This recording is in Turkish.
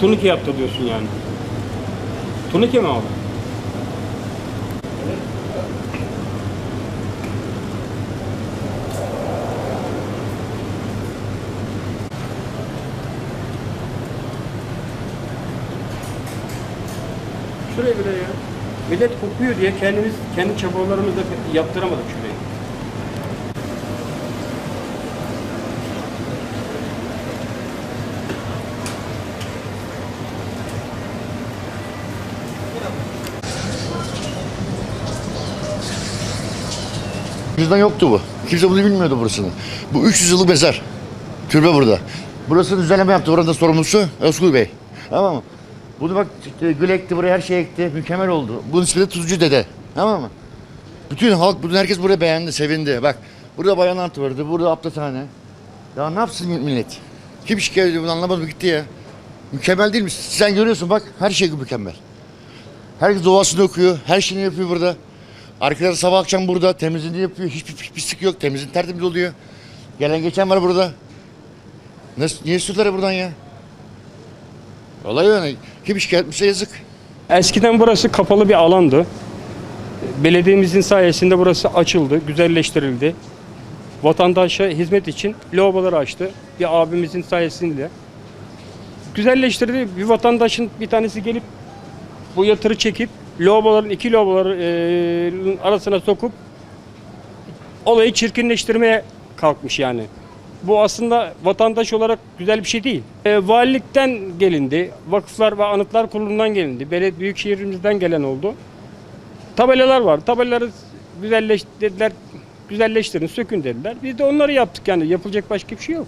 Turnike yaptı diyorsun yani. Turnike mi abi? Şuraya bile ya. Millet kokuyor diye kendimiz kendi çabalarımızla yaptıramadık şurayı. Bizden yoktu bu. Kimse bunu bilmiyordu burasını. Bu 300 yıllık mezar. Türbe burada. Burası düzenleme yaptı. Oranın da sorumlusu Özgür Bey. Tamam mı? Bunu bak gül ekti buraya her şey ekti. Mükemmel oldu. Bunun ismi de Tuzcu Dede. Tamam mı? Bütün halk, bütün herkes buraya beğendi, sevindi. Bak burada bayan antı vardı, burada aptathane. Ya ne yapsın millet? Kim şikayet ediyor bunu anlamadım gitti ya. Mükemmel değil mi? Sen görüyorsun bak her şey mükemmel. Herkes doğasını okuyor, her şeyini yapıyor burada. Arkadaşlar sabah akşam burada temizliğini yapıyor. Hiçbir pis- pislik yok. Temizlik tertemiz oluyor. Gelen geçen var burada. Nasıl, niye sürdüler buradan ya? Olay yani. Kim şikayet etmişse yazık. Eskiden burası kapalı bir alandı. Belediyemizin sayesinde burası açıldı, güzelleştirildi. Vatandaşa hizmet için lavaboları açtı. Bir abimizin sayesinde. Güzelleştirdi. Bir vatandaşın bir tanesi gelip bu yatırı çekip lavaboların iki lavaboların arasına sokup olayı çirkinleştirmeye kalkmış yani. Bu aslında vatandaş olarak güzel bir şey değil. E, valilikten gelindi, vakıflar ve anıtlar kurulundan gelindi, belediye büyükşehirimizden gelen oldu. Tabelalar var. Tabelaları güzelleştirdiler, güzelleştirin, sökün dediler. Biz de onları yaptık yani. Yapılacak başka bir şey yok.